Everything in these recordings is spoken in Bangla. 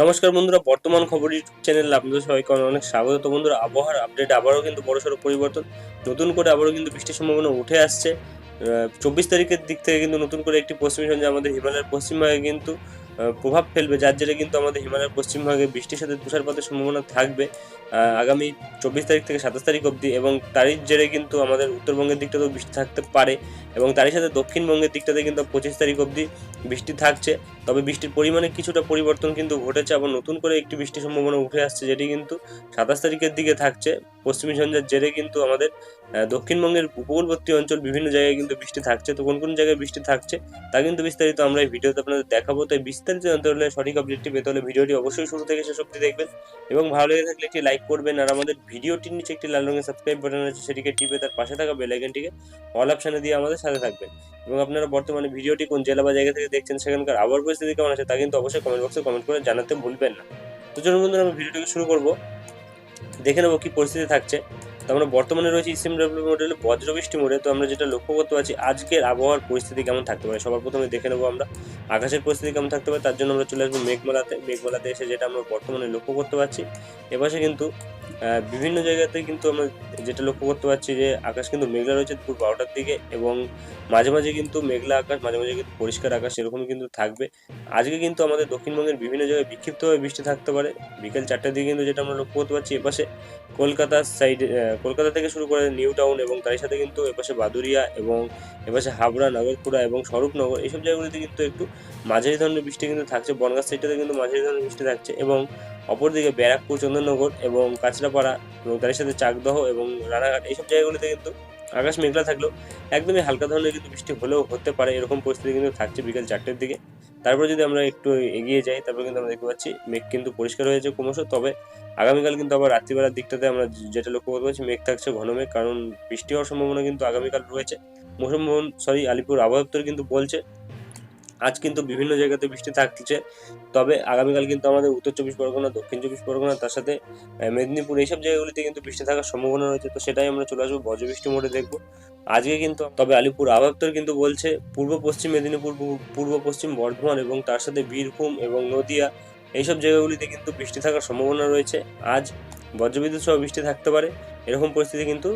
নমস্কার বন্ধুরা, বর্তমান খবর ইউটিউব চ্যানেলে আপনাদের সবাইকে অনেক স্বাগত। তো বন্ধুরা, আবহাওয়ার আপডেট আবারও কিন্তু বড়সড় পরিবর্তন। নতুন করে আবারও কিন্তু বৃষ্টির সম্ভাবনা উঠে আসছে। চব্বিশ তারিখের দিক থেকে কিন্তু নতুন করে একটি পশ্চিমী সঞ্জয় আমাদের হিমালয়ের পশ্চিমবঙ্গে কিন্তু প্রভাব ফেলবে, যার জেরে কিন্তু আমাদের হিমালয়ের পশ্চিমভাগে বৃষ্টির সাথে তুষারপাতের সম্ভাবনা থাকবে আগামী চব্বিশ তারিখ থেকে সাতাশ তারিখ অবধি এবং তারই জেরে কিন্তু আমাদের উত্তরবঙ্গের দিকটাতেও বৃষ্টি থাকতে পারে এবং তারই সাথে দক্ষিণবঙ্গের দিকটাতে কিন্তু পঁচিশ তারিখ অবধি বৃষ্টি থাকছে। তবে বৃষ্টির পরিমাণে কিছুটা পরিবর্তন কিন্তু ঘটেছে আবার নতুন করে একটি বৃষ্টির সম্ভাবনা উঠে আসছে, যেটি কিন্তু সাতাশ তারিখের দিকে থাকছে। পশ্চিমী ঝঞ্ঝার জেরে কিন্তু আমাদের দক্ষিণবঙ্গের উপকূলবর্তী অঞ্চল বিভিন্ন জায়গায় কিন্তু বৃষ্টি থাকছে। তো কোন কোন জায়গায় বৃষ্টি থাকছে, তা কিন্তু বিস্তারিত আমরা এই ভিডিওতে আপনাদের দেখাবো। তাই বিস্তারিত জানতে হলে সঠিক আপডেটটি পেতে হলে ভিডিওটি অবশ্যই শুরু থেকে শেষ অবধি দেখবেন এবং ভালো লেগে থাকলে একটি লাইক করবেন। আর আমাদের ভিডিওটির নিচে একটি লাল রঙের সাবস্ক্রাইব বাটন আছে সেটিকে টিপে তার পাশে থাকা বেল আইকনটিকে অল অপশানে দিয়ে আমাদের সাথে থাকবেন। এবং আপনারা বর্তমানে ভিডিওটি কোন জেলা বা জায়গা থেকে দেখছেন, সেখানকার আবার পরিস্থিতি কেমন আছে, তা কিন্তু অবশ্যই কমেন্ট বক্সে কমেন্ট করে জানাতে ভুলবেন না। তো চলুন বন্ধুরা আমি ভিডিওটিকে শুরু করব। দেখে নেব কী পরিস্থিতি থাকছে। তো আমরা বর্তমানে রয়েছে ইসিম ডাব্লিউ মডেলে, বজ্রবৃষ্টি মোড়ে। তো আমরা যেটা লক্ষ্য করতে পারছি আজকের আবহাওয়ার পরিস্থিতি কেমন থাকতে পারে? সবার প্রথমে দেখে নেব আমরা, আকাশের পরিস্থিতি কেমন থাকতে পারে? তার জন্য আমরা চলে আসব মেঘমেলাতে। মেঘমেলাতে এসে যেটা আমরা বর্তমানে লক্ষ্য করতে পারছি। এপাশে কিন্তু বিভিন্ন জায়গাতে কিন্তু আমরা যেটা লক্ষ্য করতে পারছি যে আকাশ কিন্তু মেঘলা রয়েছে দুপুর বারোটার দিকে এবং মাঝে মাঝে কিন্তু মেঘলা আকাশ, মাঝে মাঝে কিন্তু পরিষ্কার আকাশ এরকম কিন্তু থাকবে। আজকে কিন্তু আমাদের দক্ষিণবঙ্গের বিভিন্ন জায়গায় বিক্ষিপ্তভাবে বৃষ্টি থাকতে পারে। বিকেল চারটার দিকে কিন্তু যেটা আমরা লক্ষ্য করতে পারছি, এপাশে কলকাতার সাইডে কলকাতা থেকে শুরু করে নিউ টাউন এবং তার সাথে কিন্তু এপাশে বাদুরিয়া এবং এপাশে হাবড়া, নগরপুরা এবং স্বরূপনগর এইসব জায়গাগুলিতে কিন্তু একটু মাঝারি ধরনের বৃষ্টি কিন্তু থাকছে। বনগাঁ সাইডটাতে কিন্তু মাঝারি ধরনের বৃষ্টি থাকছে এবং অপরদিকে ব্যারাকপুর, চন্দননগর এবং কাঁচরাপাড়া এবং তার সাথে চাকদহ এবং রানাঘাট এইসব জায়গাগুলিতে কিন্তু আকাশ মেঘলা থাকলেও একদমই হালকা ধরনের কিন্তু বৃষ্টি হলেও হতে পারে। এরকম পরিস্থিতি কিন্তু থাকছে বিকেল চারটের দিকে। তারপর যদি আমরা একটু এগিয়ে যাই, তারপর কিন্তু আমরা দেখতে পাচ্ছি মেঘ কিন্তু পরিষ্কার হয়েছে ক্রমশ। তবে আগামীকাল কিন্তু আবার রাত্রিবেলার দিকটাতে আমরা যেটা লক্ষ্য করতে পারছি, মেঘ থাকছে ঘন মেঘ, কারণ বৃষ্টি হওয়ার সম্ভাবনা কিন্তু আগামীকাল রয়েছে। মৌসুম সরি আলিপুর আবহাওয়া দপ্তর কিন্তু বলছে আজ কিন্তু বিভিন্ন জায়গাতে বৃষ্টি থাকছে। তবে আগামীকাল কিন্তু আমাদের উত্তর চব্বিশ পরগনা, দক্ষিণ চব্বিশ পরগনা, তার সাথে মেদিনীপুর এইসব জায়গাগুলিতে কিন্তু বৃষ্টি থাকার সম্ভাবনা রয়েছে। তো সেটাই আমরা চলে আসব, বজ্রবৃষ্টি মোড়ে দেখব। আজকে কিন্তু, তবে আলিপুর আবহাওয়া কিন্তু বলছে, পূর্ব পশ্চিম মেদিনীপুর পূর্ব পশ্চিম বর্ধমান এবং তার সাথে বীরভূম এবং নদিয়া এইসব জায়গাগুলিতে কিন্তু বৃষ্টি থাকার সম্ভাবনা রয়েছে। আজ বজ্রবিদ্যুৎ সহ বৃষ্টি থাকতে পারে, এরকম পরিস্থিতি কিন্তু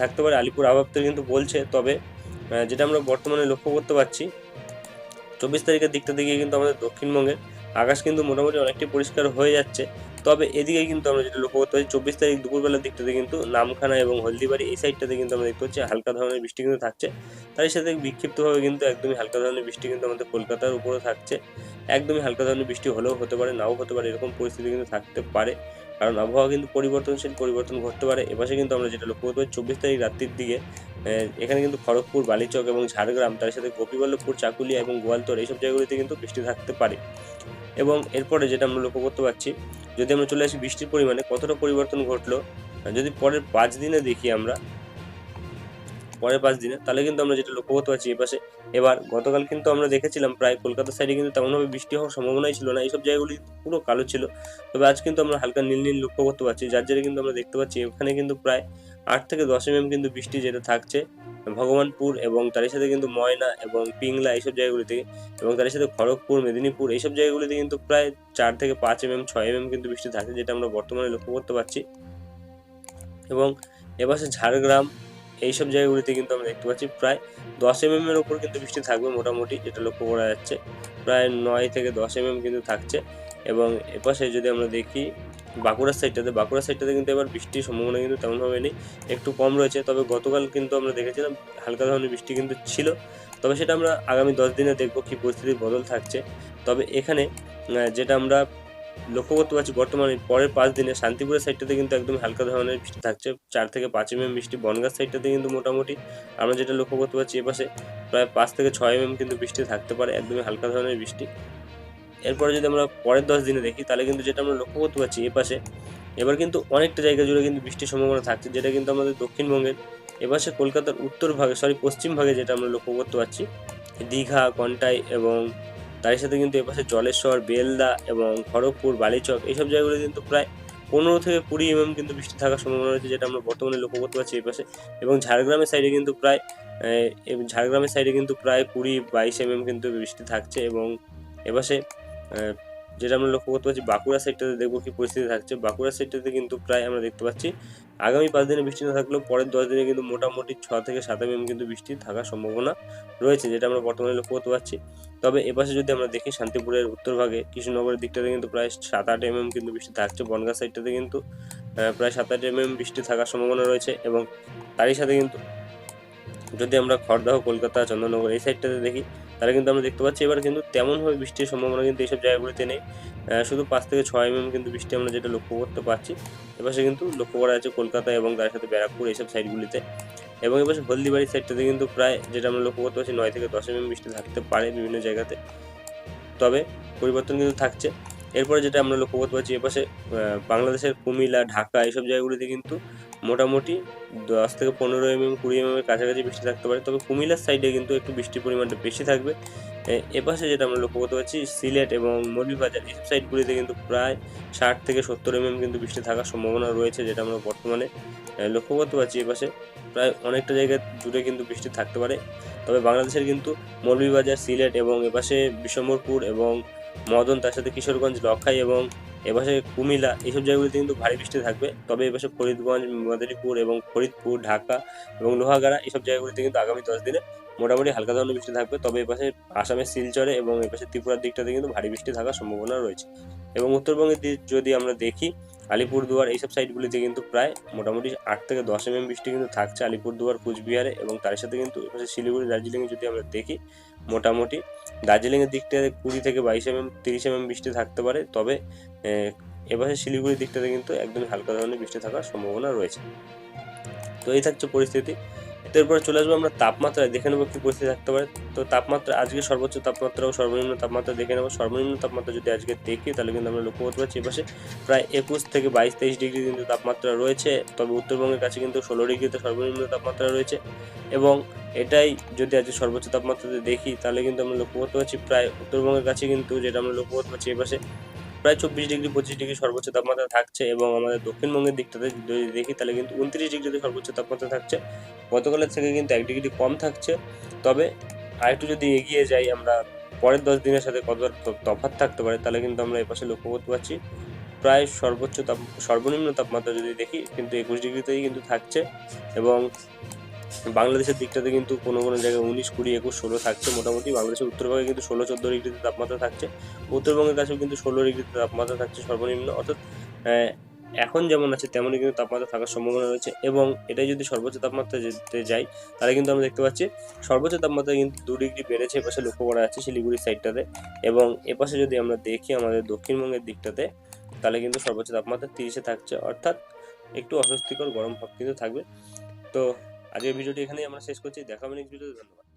থাকতে পারে। আলিপুর আবহাওয়া কিন্তু বলছে, তবে যেটা আমরা বর্তমানে লক্ষ্য করতে পারছি চব্বিশ তারিখের দিকটা দিকে কিন্তু আমাদের দক্ষিণবঙ্গে আকাশ কিন্তু মোটামুটি অনেকটাই পরিষ্কার হয়ে যাচ্ছে। তবে এদিকে কিন্তু আমরা যেটা লক্ষ্য করতে পারছি চব্বিশ তারিখ দুপুরবেলার দিকটাতে কিন্তু নামখানা এবং হলদিবাড়ি এই সাইডটাতে কিন্তু আমরা দেখতে পাচ্ছি হালকা ধরনের বৃষ্টি কিন্তু থাকছে। তার সাথে বিক্ষিপ্তভাবে কিন্তু একদমই হালকা ধরনের বৃষ্টি কিন্তু আমাদের কলকাতার উপরে থাকছে। একদমই হালকা ধরনের বৃষ্টি হলেও হতে পারে, নাও হতে পারে, এরকম পরিস্থিতি কিন্তু থাকতে পারে। কারণ আবহাওয়া কিন্তু পরিবর্তনশীল পরিবর্তন ঘটতে পারে। এপাশে কিন্তু আমরা যেটা লক্ষ্য করতে পারি, চব্বিশ তারিখ রাত্রির দিকে এখানে কিন্তু খড়গপুর, বালিচক এবং ঝাড়গ্রাম, তার সাথে গোপীবল্লভপুর, চাকুলিয়া এবং গোয়ালতোড় এইসব জায়গাগুলিতে কিন্তু বৃষ্টি থাকতে পারে। এবং এরপরে যেটা আমরা লক্ষ্য করতে পারছি, যদি আমরা চলে আসি বৃষ্টির পরিমাণে, কতটা পরিবর্তন ঘটলো, যদি পরের পাঁচ দিনে দেখি আমরা, পরের পাঁচ দিনে, তাহলে কিন্তু আমরা যেটা লক্ষ্য করতে পারছি এপাশে এবার গতকাল কিন্তু আমরা দেখেছিলাম প্রায় কলকাতা সাইডে কিন্তু তেমনভাবে বৃষ্টি হওয়ার সম্ভাবনাই ছিল না, এইসব জায়গাগুলি পুরো কালো ছিল। তবে আজ কিন্তু আমরা হালকা নীল নীল লক্ষ্য করতে পারছি, যার জেরে কিন্তু আমরা দেখতে পাচ্ছি, এখানে কিন্তু প্রায় আট থেকে দশ এমএম কিন্তু বৃষ্টি যেটা থাকছে। ভগবানপুর এবং তার সাথে কিন্তু ময়না এবং পিংলা এইসব জায়গাগুলিতে এবং তার সাথে খড়গপুর, মেদিনীপুর এইসব জায়গাগুলিতে কিন্তু প্রায় চার থেকে পাঁচ এমএম ছয় এমএম কিন্তু বৃষ্টি থাকছে, যেটা আমরা বর্তমানে লক্ষ্য করতে পারছি। এবং এপাশে ঝাড়গ্রাম এইসব জায়গাগুলিতে কিন্তু আমরা দেখতে পাচ্ছি, প্রায় দশ এমএম এর উপর কিন্তু বৃষ্টি থাকবে মোটামুটি, যেটা লক্ষ্য করা যাচ্ছে। প্রায় নয় থেকে দশ এমএম কিন্তু থাকছে। এবং এপাশে যদি আমরা দেখি বাঁকুড়ার সাইডটাতে বাঁকুড়ার সাইডটাতে কিন্তু এবার বৃষ্টির সম্ভাবনা কিন্তু তেমনভাবে নেই একটু কম রয়েছে, তবে গতকাল কিন্তু আমরা দেখেছিলাম হালকা ধরনের বৃষ্টি কিন্তু ছিল। তবে সেটা আমরা আগামী দশ দিনে দেখব কি পরিস্থিতির বদল থাকছে। তবে এখানে যেটা আমরা লক্ষ্য করতে পারছি বর্তমানে, পরের পাঁচ দিনে শান্তিপুরের সাইডটাতে কিন্তু একদম হালকা ধরনের বৃষ্টি থাকছে। চার থেকে পাঁচ এমএম বৃষ্টি বনগাঁ সাইডটাতে কিন্তু মোটামুটি। আমরা যেটা লক্ষ্য করতে পারছি এপাশে প্রায় পাঁচ থেকে ছয় এমএম কিন্তু বৃষ্টি থাকতে পারে, একদমই হালকা ধরনের বৃষ্টি। এরপরে যদি আমরা পরের দশ দিনে দেখি, তাহলে কিন্তু যেটা আমরা লক্ষ্য করতে পারছি এপাশে এবার কিন্তু অনেকটা জায়গা জুড়ে কিন্তু বৃষ্টির সম্ভাবনা থাকছে, যেটা কিন্তু আমাদের দক্ষিণবঙ্গের এপাশে কলকাতার উত্তর ভাগে সরি পশ্চিম ভাগে যেটা আমরা লক্ষ্য করতে পারছি, দীঘা, কন্টাই এবং তার সাথে কিন্তু এপাশে জলেশ্বর বেলদা এবং খড়গপুর, বালিচক, এইসব জায়গাগুলো কিন্তু প্রায় পনেরো থেকে কুড়ি এমএম কিন্তু বৃষ্টি থাকার সম্ভাবনা রয়েছে, যেটা আমরা বর্তমানে লক্ষ্য করতে পারছি এই পাশে, এবং ঝাড়গ্রামের সাইডে কিন্তু প্রায় ঝাড়গ্রামের সাইডে কিন্তু প্রায় কুড়ি বাইশ এমএম কিন্তু বৃষ্টি থাকছে এবং এপাশে যেটা আমরা লক্ষ্য করতে পারছি, বাঁকুড়া সাইডটাতে দেখব কি পরিস্থিতি থাকছে। বাঁকুড়া সাইডটাতে কিন্তু প্রায় আমরা দেখতে পাচ্ছি, আগামী পাঁচ দিনে বৃষ্টি না থাকলেও পরের দশ দিনে কিন্তু মোটামুটি ছ থেকে সাত এম কিন্তু বৃষ্টি থাকার সম্ভাবনা রয়েছে, যেটা আমরা বর্তমানে লক্ষ্য করতে পারছি। তবে এপাশে যদি আমরা দেখি, শান্তিপুরের উত্তর ভাগে, কৃষ্ণনগরের দিকটাতে কিন্তু প্রায় সাত আট এমএম কিন্তু বৃষ্টি থাকছে, বনগাঁ সাইডটাতে কিন্তু প্রায় সাত আট এমএম বৃষ্টি থাকার সম্ভাবনা রয়েছে এবং তারই সাথে কিন্তু যদি আমরা খড়দাহ, কলকাতা চন্দননগর এই সাইডটাতে দেখি, তাহলে কিন্তু আমরা দেখতে পাচ্ছি, এবার কিন্তু তেমনভাবে বৃষ্টির সম্ভাবনা কিন্তু এইসব জায়গাগুলিতে নেই। শুধু পাঁচ থেকে ছয় এমএম কিন্তু বৃষ্টি আমরা যেটা লক্ষ্য করতে পারছি। এপাশে কিন্তু লক্ষ্য করা যাচ্ছে কলকাতা এবং তার সাথে ব্যারাকপুর এইসব সাইডগুলিতে এবং এপাশে হলদিবাড়ি সাইডটাতে কিন্তু প্রায় যেটা আমরা লক্ষ্য করতে পারছি, নয় থেকে দশ এমএম বৃষ্টি থাকতে পারে বিভিন্ন জায়গাতে। তবে পরিবর্তন কিন্তু থাকছে। এরপরে যেটা আমরা লক্ষ্য করতে পারছি, এপাশে বাংলাদেশের কুমিল্লা, ঢাকা এইসব জায়গাগুলিতে কিন্তু মোটামুটি দশ থেকে পনেরো এমএম কুড়ি এমএম এর কাছাকাছি বৃষ্টি থাকতে পারে। তবে কুমিল্লার সাইডে কিন্তু একটু বৃষ্টির পরিমাণটা বেশি থাকবে। এপাশে যেটা আমরা লক্ষ্য করতে পারছি, সিলেট এবং মৌলভীবাজার এইসব সাইডগুলিতে কিন্তু প্রায় ষাট থেকে সত্তর এমএম কিন্তু বৃষ্টি থাকার সম্ভাবনা রয়েছে, যেটা আমরা বর্তমানে লক্ষ্য করতে পারছি। এপাশে প্রায় অনেকটা জায়গা জুড়ে কিন্তু বৃষ্টি থাকতে পারে। তবে বাংলাদেশের কিন্তু মৌলভীবাজার, সিলেট এবং এপাশে বিশ্বম্বরপুর এবং মদন, তার সাথে কিশোরগঞ্জ, লক্ষাই এবং এপাশে কুমিল্লা, এইসব জায়গাগুলিতে কিন্তু ভারী বৃষ্টি থাকবে। তবে এপাশে ফরিদগঞ্জ, মাদারীপুর এবং ফরিদপুর, ঢাকা এবং লোহাগাড়া এইসব জায়গাগুলিতে কিন্তু আগামী দশ দিনে মোটামুটি হালকা ধরনের বৃষ্টি থাকবে। তবে এপাশে আসামের শিলচরে এবং এপাশে ত্রিপুরার দিকটাতে কিন্তু ভারী বৃষ্টি থাকার সম্ভাবনা রয়েছে। এবং উত্তরবঙ্গের দিক যদি আমরা দেখি, আলিপুরদুয়ার এইসব সাইডগুলিতে কিন্তু প্রায় মোটামুটি আট থেকে দশ এমএম বৃষ্টি কিন্তু থাকছে। আলিপুরদুয়ার, কুচবিহারে এবং তার সাথে কিন্তু এপাশে শিলিগুড়ি দার্জিলিংয়ে যদি আমরা দেখি, মোটামুটি দার্জিলিংয়ের দিকটাতে কুড়ি থেকে বাইশ এমএম, তিরিশ এমএম বৃষ্টি থাকতে পারে, তবে এবারে শিলিগুড়ির দিকটাতে কিন্তু একদমই হালকা ধরনের বৃষ্টি থাকার সম্ভাবনা রয়েছে। তো এই থাকছে পরিস্থিতি। এরপরে চলে আসব, আমরা তাপমাত্রায় দেখে নেব কি পরিস্থিতি থাকতে পারে। তো তাপমাত্রা, আজকে সর্বোচ্চ তাপমাত্রা ও সর্বনিম্ন তাপমাত্রা দেখে নেব। সর্বনিম্ন তাপমাত্রা যদি আজকে দেখি, তাহলে কিন্তু আমরা লক্ষ্য করতে পারছি এপাশে প্রায় একুশ থেকে বাইশ, তেইশ ডিগ্রি কিন্তু তাপমাত্রা রয়েছে। তবে উত্তরবঙ্গের কাছে কিন্তু ষোলো ডিগ্রিতে সর্বনিম্ন তাপমাত্রা রয়েছে। এবং এটাই যদি আজকে সর্বোচ্চ তাপমাত্রাতে দেখি, তাহলে কিন্তু আমরা লক্ষ্য করতে পারছি প্রায় উত্তরবঙ্গের কাছে কিন্তু যেটা আমরা লক্ষ্য করতে পারছি এপাশে প্রায় চব্বিশ ডিগ্রি, পঁচিশ ডিগ্রি সর্বোচ্চ তাপমাত্রা থাকছে এবং আমাদের দক্ষিণবঙ্গের দিকটাতে যদি দেখি তাহলে কিন্তু উনত্রিশ ডিগ্রিতে সর্বোচ্চ তাপমাত্রা থাকছে, গতকালের থেকে কিন্তু এক ডিগ্রি কম থাকছে। তবে আরেকটু যদি এগিয়ে যাই আমরা, পরের দশ দিনের সাথে কত ত- তফাৎ থাকতে পারে তাহলে কিন্তু আমরা এপাশে লক্ষ্য করতে পারছি, প্রায় সর্বোচ্চ তাপ, সর্বনিম্ন তাপমাত্রা যদি দেখি কিন্তু একুশ ডিগ্রিতেই কিন্তু থাকছে এবং বাংলাদেশের দিকটাতে কিন্তু কোনো কোনো জায়গায় উনিশ, কুড়ি, একুশ, ষোলো থাকছে মোটামুটি। বাংলাদেশের উত্তরভাগে কিন্তু ষোলো, চোদ্দ ডিগ্রিতে তাপমাত্রা থাকছে। উত্তরবঙ্গের কাছেও কিন্তু ষোলো ডিগ্রিতে তাপমাত্রা থাকছে সর্বনিম্ন। অর্থাৎ এখন যেমন আছে, তেমনই কিন্তু তাপমাত্রা থাকার সম্ভাবনা রয়েছে। এবং এটাই যদি সর্বোচ্চ তাপমাত্রা যেতে যাই, তাহলে কিন্তু আমরা দেখতে পাচ্ছি, সর্বোচ্চ তাপমাত্রা কিন্তু দু ডিগ্রি বেড়েছে এপাশে লক্ষ্য করা যাচ্ছে শিলিগুড়ির সাইডটাতে। এবং এপাশে যদি আমরা দেখি আমাদের দক্ষিণবঙ্গের দিকটাতে, তাহলে কিন্তু সর্বোচ্চ তাপমাত্রা তিরিশে থাকছে। অর্থাৎ, একটু অস্বস্তিকর গরম ভাব কিন্তু থাকবে। তো আজকের ভিডিওটি এখানেই আমরা শেষ করছি। দেখা হবে নেক্সট ভিডিওতে ধন্যবাদ।